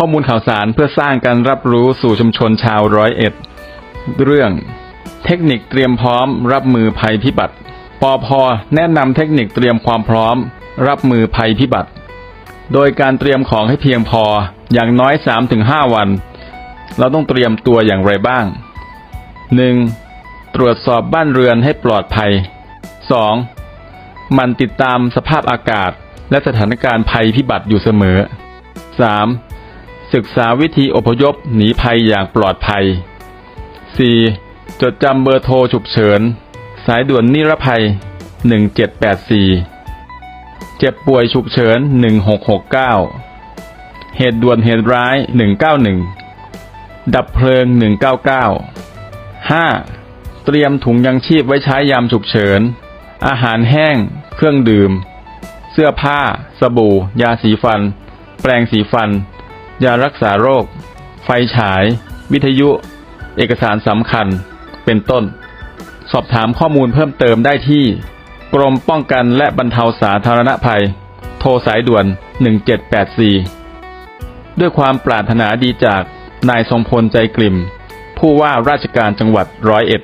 ข้อมูลข่าวสารเพื่อสร้างการรับรู้สู่ชุมชนชาวร้อยเอ็ด เรื่อง เทคนิคเตรียมพร้อม รับมือภัยพิบัติปอพแนะนำเทคนิคเตรียมความพร้อม รับมือภัยพิบัติ โดยการเตรียมของให้เพียงพออย่างน้อย 3-5 วัน เราต้องเตรียมตัวอย่างไรบ้าง 1. ตรวจสอบบ้านเรือนให้ปลอดภัย 2. มันติดตามสภาพอากาศและสถานการณ์ภัยพิบัติอยู่เสมอ 3. ศึกษาวิธีอพยพหนีภัยอย่างปลอดภัย 4. จดจำเบอร์โทรฉุกเฉิน สายด่วนนิรภัย 1784 เจ็บป่วยฉุกเฉิน 1669 เหตุด่วนเหตุร้าย 191 ดับเพลิง 199 5. เตรียมถุงยังชีพไว้ใช้ยามฉุกเฉิน อาหารแห้ง เครื่องดื่ม เสื้อผ้า สบู่ ยาสีฟัน แปรงสีฟัน ยารักษาโรค ไฟฉาย วิทยุ เอกสารสำคัญ เป็นต้น สอบถามข้อมูลเพิ่มเติมได้ที่ กรมป้องกันและบรรเทาสาธารณภัย โทรสายด่วน 1784 ด้วยความปรารถนาดีจากนายทรงพลใจกลิ่ม ผู้ว่าราชการจังหวัดร้อยเอ็ด